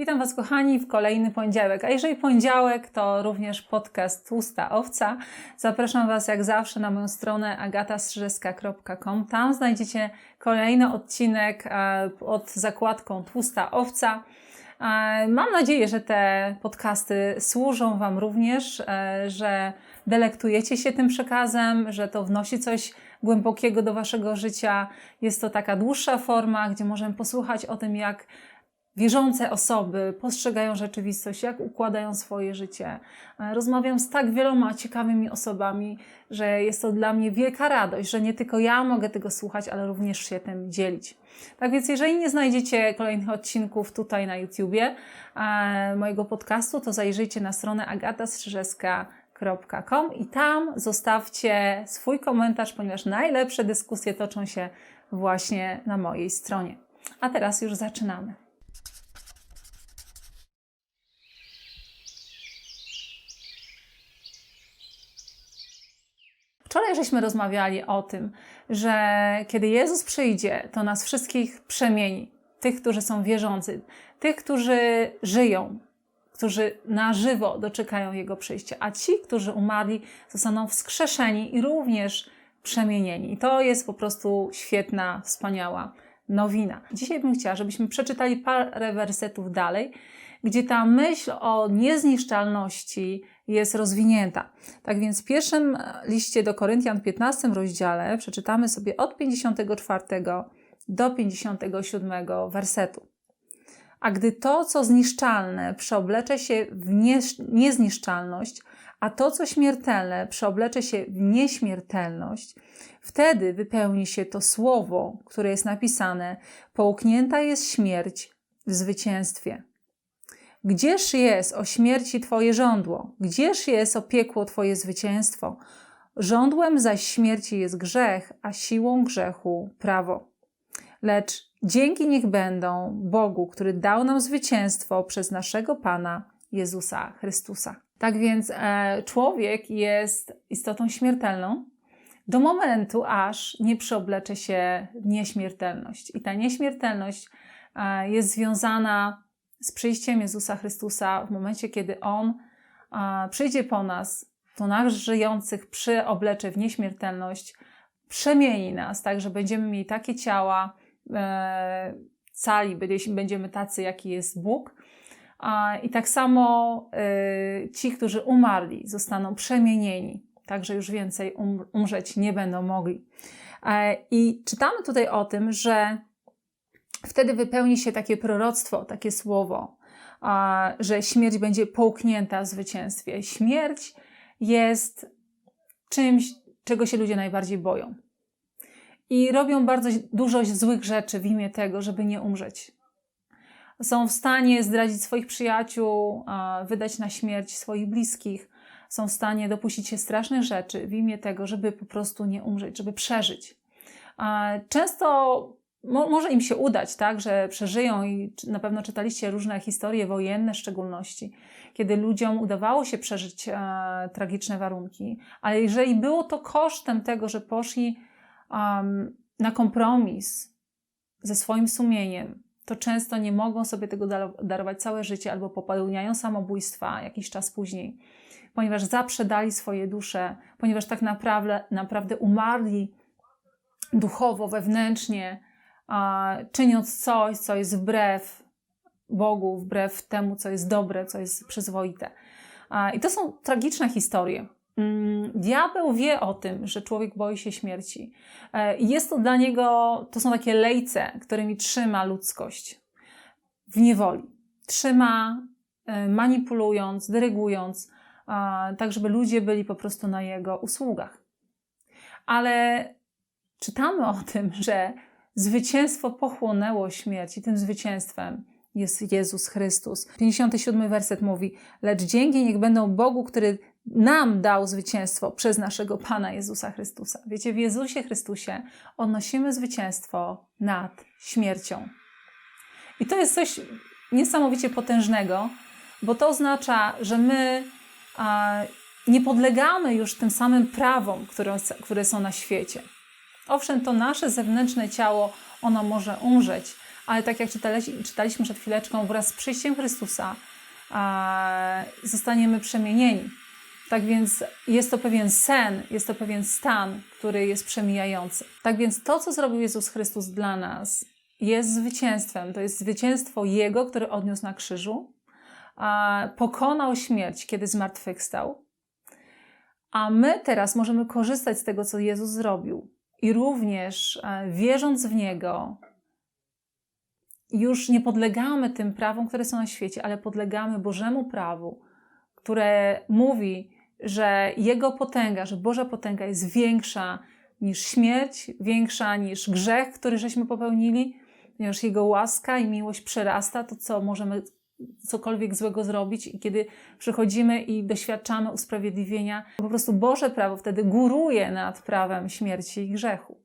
Witam Was, kochani, w kolejny poniedziałek. A jeżeli poniedziałek, to również podcast Tłusta Owca. Zapraszam Was, jak zawsze, na moją stronę agatastrzyżewska.com. Tam znajdziecie kolejny odcinek e, pod zakładką Tłusta Owca. E, Mam nadzieję, że te podcasty służą Wam również, e, że delektujecie się tym przekazem, że to wnosi coś głębokiego do Waszego życia. Jest to taka dłuższa forma, gdzie możemy posłuchać o tym, jak wierzące osoby postrzegają rzeczywistość, jak układają swoje życie. E, Rozmawiam z tak wieloma ciekawymi osobami, że jest to dla mnie wielka radość, że nie tylko ja mogę tego słuchać, ale również się tym dzielić. Tak więc, jeżeli nie znajdziecie kolejnych odcinków tutaj na YouTubie e, mojego podcastu, to zajrzyjcie na stronę agatastrzyżewska.com i tam zostawcie swój komentarz, ponieważ najlepsze dyskusje toczą się właśnie na mojej stronie. A teraz już zaczynamy. Wczoraj żeśmy rozmawiali o tym, że kiedy Jezus przyjdzie, to nas wszystkich przemieni. Tych, którzy są wierzący, tych, którzy żyją, którzy na żywo doczekają Jego przyjścia, a ci, którzy umarli, zostaną wskrzeszeni i również przemienieni. I to jest po prostu świetna, wspaniała nowina. Dzisiaj bym chciała, żebyśmy przeczytali parę wersetów dalej, gdzie ta myśl o niezniszczalności jest rozwinięta. Tak więc w pierwszym liście do Koryntian, 15 rozdziale, przeczytamy sobie od 54 do 57 wersetu. A gdy to, co zniszczalne, przeoblecze się w nie, niezniszczalność, a to, co śmiertelne, przeoblecze się w nieśmiertelność, wtedy wypełni się to słowo, które jest napisane: Połknięta jest śmierć w zwycięstwie. Gdzież jest o śmierci Twoje żądło? Gdzież jest o piekło Twoje zwycięstwo? Żądłem zaś śmierci jest grzech, a siłą grzechu prawo. Lecz dzięki niech będą Bogu, który dał nam zwycięstwo przez naszego Pana Jezusa Chrystusa. Tak więc e, człowiek jest istotą śmiertelną do momentu, aż nie przeoblecze się nieśmiertelność. I ta nieśmiertelność e, jest związana z przyjściem Jezusa Chrystusa w momencie, kiedy On przyjdzie po nas, to nas żyjących przyoblecze w nieśmiertelność, przemieni nas, tak, że będziemy mieli takie ciała, e, cali, będziemy tacy, jaki jest Bóg. A, I tak samo e, ci, którzy umarli, zostaną przemienieni, tak, że już więcej um, umrzeć nie będą mogli. E, I czytamy tutaj o tym, że wtedy wypełni się takie proroctwo, takie słowo, że śmierć będzie połknięta w zwycięstwie. Śmierć jest czymś, czego się ludzie najbardziej boją. I robią bardzo dużo złych rzeczy w imię tego, żeby nie umrzeć. Są w stanie zdradzić swoich przyjaciół, wydać na śmierć swoich bliskich. Są w stanie dopuścić się strasznych rzeczy w imię tego, żeby po prostu nie umrzeć, żeby przeżyć. Często Mo może im się udać, tak, że przeżyją i na pewno czytaliście różne historie wojenne w szczególności, kiedy ludziom udawało się przeżyć e, tragiczne warunki, ale jeżeli było to kosztem tego, że poszli um, na kompromis ze swoim sumieniem, to często nie mogą sobie tego darować całe życie albo popełniają samobójstwa jakiś czas później, ponieważ zaprzedali swoje dusze, ponieważ tak naprawdę, naprawdę umarli duchowo, wewnętrznie, czyniąc coś, co jest wbrew Bogu, wbrew temu, co jest dobre, co jest przyzwoite. I to są tragiczne historie. Mm, diabeł wie o tym, że człowiek boi się śmierci. E, jest to dla niego, to są takie lejce, którymi trzyma ludzkość w niewoli. Trzyma, e, manipulując, dyrygując, tak żeby ludzie byli po prostu na jego usługach. Ale czytamy o tym, że Zwycięstwo pochłonęło śmierć i tym zwycięstwem jest Jezus Chrystus. 57 werset mówi: Lecz dzięki niech będą Bogu, który nam dał zwycięstwo przez naszego Pana Jezusa Chrystusa. Wiecie, w Jezusie Chrystusie odnosimy zwycięstwo nad śmiercią. I to jest coś niesamowicie potężnego, bo to oznacza, że my a, nie podlegamy już tym samym prawom, które, które są na świecie. Owszem, to nasze zewnętrzne ciało, ono może umrzeć, ale tak jak czytali, czytaliśmy przed chwileczką, wraz z przyjściem Chrystusa a, zostaniemy przemienieni. Tak więc jest to pewien sen, jest to pewien stan, który jest przemijający. Tak więc to, co zrobił Jezus Chrystus dla nas, jest zwycięstwem. To jest zwycięstwo Jego, który odniósł na krzyżu, a pokonał śmierć, kiedy zmartwychwstał. A my teraz możemy korzystać z tego, co Jezus zrobił. I również e, wierząc w Niego, już nie podlegamy tym prawom, które są na świecie, ale podlegamy Bożemu prawu, które mówi, że Jego potęga, że Boża potęga jest większa niż śmierć, większa niż grzech, który żeśmy popełnili, ponieważ Jego łaska i miłość przerasta to, co możemy cokolwiek złego zrobić i kiedy przychodzimy i doświadczamy usprawiedliwienia, po prostu Boże prawo wtedy góruje nad prawem śmierci i grzechu.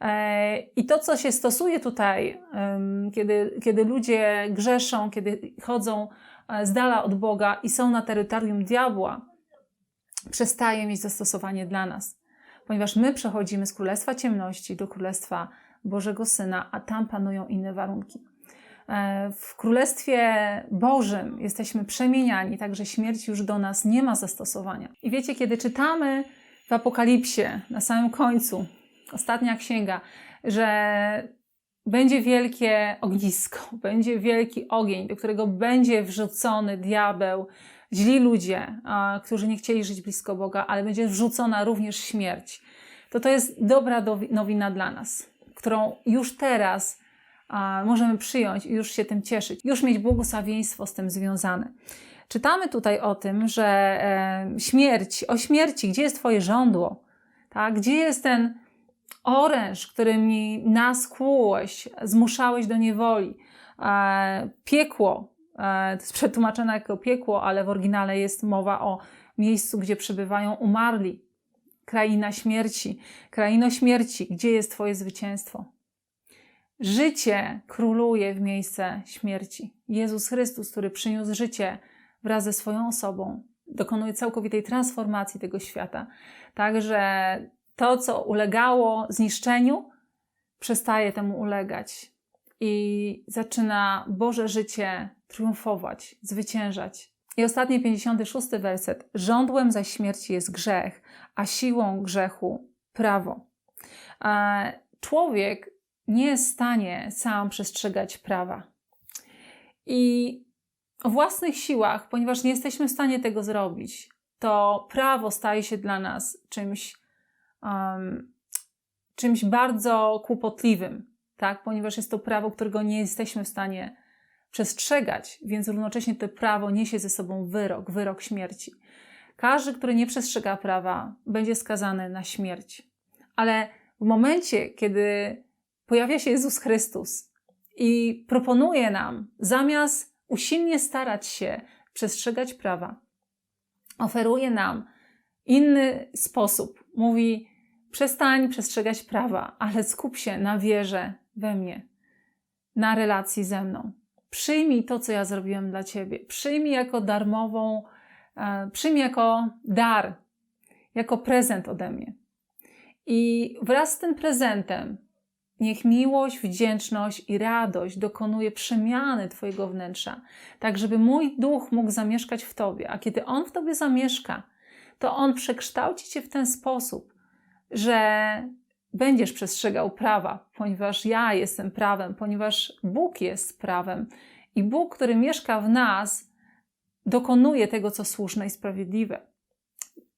E, I to, co się stosuje tutaj, kiedy, kiedy ludzie grzeszą, kiedy chodzą e, z dala od Boga i są na terytorium diabła, przestaje mieć zastosowanie dla nas, ponieważ my przechodzimy z królestwa ciemności do królestwa Bożego Syna, a tam panują inne warunki. E, w Królestwie Bożym jesteśmy przemieniani, także śmierć już do nas nie ma zastosowania. I wiecie, kiedy czytamy w Apokalipsie na samym końcu, ostatnia księga, że będzie wielkie ognisko, będzie wielki ogień, do którego będzie wrzucony diabeł, źli ludzie, którzy nie chcieli żyć blisko Boga, ale będzie wrzucona również śmierć. To to jest dobra nowina dla nas, którą już teraz możemy przyjąć i już się tym cieszyć, już mieć błogosławieństwo z tym związane. Czytamy tutaj o tym, że e, śmierć, o śmierci, gdzie jest Twoje żądło? Tak? Gdzie jest ten oręż, którymi nas kłułeś, zmuszałeś do niewoli? E, piekło, e, to jest przetłumaczone jako piekło, ale w oryginale jest mowa o miejscu, gdzie przebywają umarli. Kraina śmierci, kraino śmierci, gdzie jest Twoje zwycięstwo? Życie króluje w miejsce śmierci. Jezus Chrystus, który przyniósł życie wraz ze swoją osobą, dokonuje całkowitej transformacji tego świata. Także to, co ulegało zniszczeniu, przestaje temu ulegać i zaczyna Boże życie triumfować, zwyciężać. I ostatni 56 werset. Żądłem zaś śmierci jest grzech, a siłą grzechu prawo. Człowiek nie jest w stanie sam przestrzegać prawa. I o własnych siłach, ponieważ nie jesteśmy w stanie tego zrobić, to prawo staje się dla nas czymś, um, czymś bardzo kłopotliwym, tak? ponieważ jest to prawo, którego nie jesteśmy w stanie przestrzegać, więc równocześnie to prawo niesie ze sobą wyrok, wyrok śmierci. Każdy, który nie przestrzega prawa, będzie skazany na śmierć. Ale w momencie, kiedy pojawia się Jezus Chrystus i proponuje nam, zamiast usilnie starać się przestrzegać prawa, oferuje nam inny sposób. Mówi: przestań przestrzegać prawa, ale skup się na wierze we mnie, na relacji ze mną. Przyjmij to, co ja zrobiłem dla ciebie. Przyjmij jako darmową, e, przyjmij jako dar, jako prezent ode mnie. I wraz z tym prezentem Niech miłość, wdzięczność i radość dokonuje przemiany Twojego wnętrza, tak żeby mój duch mógł zamieszkać w Tobie. A kiedy On w Tobie zamieszka, to On przekształci Cię w ten sposób, że będziesz przestrzegał prawa, ponieważ ja jestem prawem, ponieważ Bóg jest prawem. I Bóg, który mieszka w nas, dokonuje tego, co słuszne i sprawiedliwe.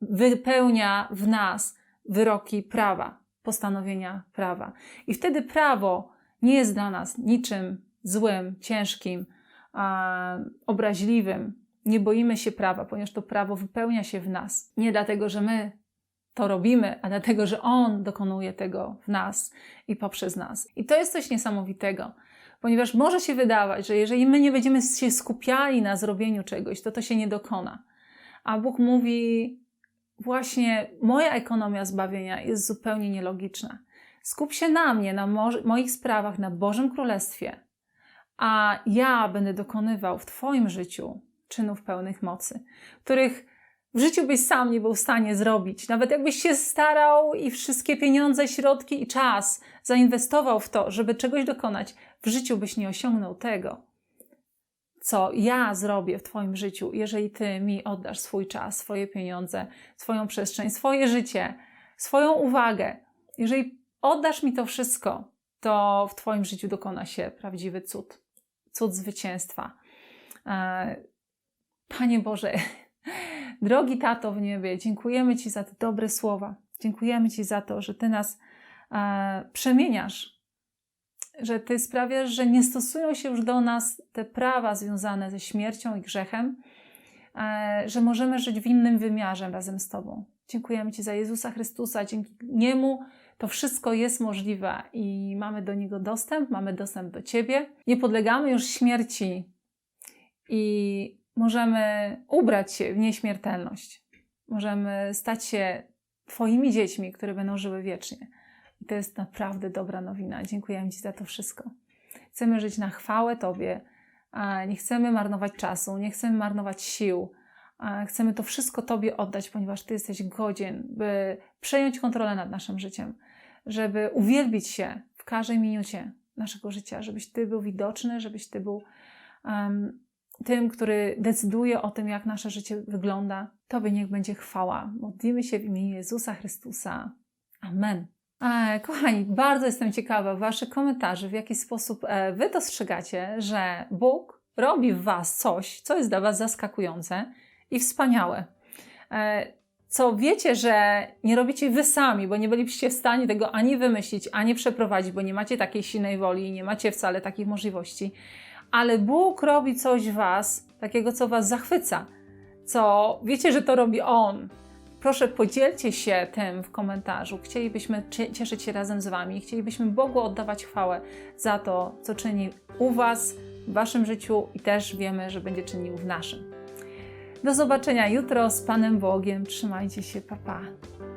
Wypełnia w nas wyroki prawa postanowienia prawa. I wtedy prawo nie jest dla nas niczym złym, ciężkim, a, obraźliwym. Nie boimy się prawa, ponieważ to prawo wypełnia się w nas. Nie dlatego, że my to robimy, a dlatego, że On dokonuje tego w nas i poprzez nas. I to jest coś niesamowitego, ponieważ może się wydawać, że jeżeli my nie będziemy się skupiali na zrobieniu czegoś, to to się nie dokona. A Bóg mówi: właśnie moja ekonomia zbawienia jest zupełnie nielogiczna. Skup się na mnie, na mo moich sprawach, na Bożym Królestwie, a ja będę dokonywał w Twoim życiu czynów pełnych mocy, których w życiu byś sam nie był w stanie zrobić. Nawet jakbyś się starał i wszystkie pieniądze, środki i czas zainwestował w to, żeby czegoś dokonać, w życiu byś nie osiągnął tego, co ja zrobię w Twoim życiu, jeżeli Ty mi oddasz swój czas, swoje pieniądze, swoją przestrzeń, swoje życie, swoją uwagę. Jeżeli oddasz mi to wszystko, to w Twoim życiu dokona się prawdziwy cud. Cud zwycięstwa. E, Panie Boże, drogi tato w niebie, dziękujemy Ci za te dobre słowa. Dziękujemy Ci za to, że Ty nas e, przemieniasz, że Ty sprawiasz, że nie stosują się już do nas te prawa związane ze śmiercią i grzechem, e, że możemy żyć w innym wymiarze razem z Tobą. Dziękujemy Ci za Jezusa Chrystusa. Dzięki Niemu to wszystko jest możliwe i mamy do Niego dostęp, mamy dostęp do Ciebie. Nie podlegamy już śmierci i możemy ubrać się w nieśmiertelność. Możemy stać się Twoimi dziećmi, które będą żyły wiecznie. To jest naprawdę dobra nowina. Dziękujemy Ci za to wszystko. Chcemy żyć na chwałę Tobie. Nie chcemy marnować czasu, nie chcemy marnować sił. Chcemy to wszystko Tobie oddać, ponieważ Ty jesteś godzien, by przejąć kontrolę nad naszym życiem, żeby uwielbić się w każdej minucie naszego życia, żebyś Ty był widoczny, żebyś Ty był um, tym, który decyduje o tym, jak nasze życie wygląda. Tobie niech będzie chwała. Modlimy się w imieniu Jezusa Chrystusa. Amen. E, kochani, bardzo jestem ciekawa Waszych komentarzy, w jaki sposób e, Wy dostrzegacie, że Bóg robi w Was coś, co jest dla Was zaskakujące i wspaniałe. E, co wiecie, że nie robicie Wy sami, bo nie bylibyście w stanie tego ani wymyślić, ani przeprowadzić, bo nie macie takiej silnej woli i nie macie wcale takich możliwości. Ale Bóg robi coś w Was, takiego, co Was zachwyca, co wiecie, że to robi On, Proszę podzielcie się tym w komentarzu. Chcielibyśmy cieszyć się razem z Wami. Chcielibyśmy Bogu oddawać chwałę za to, co czyni u Was, w Waszym życiu i też wiemy, że będzie czynił w naszym. Do zobaczenia jutro z Panem Bogiem. Trzymajcie się, papa. Pa.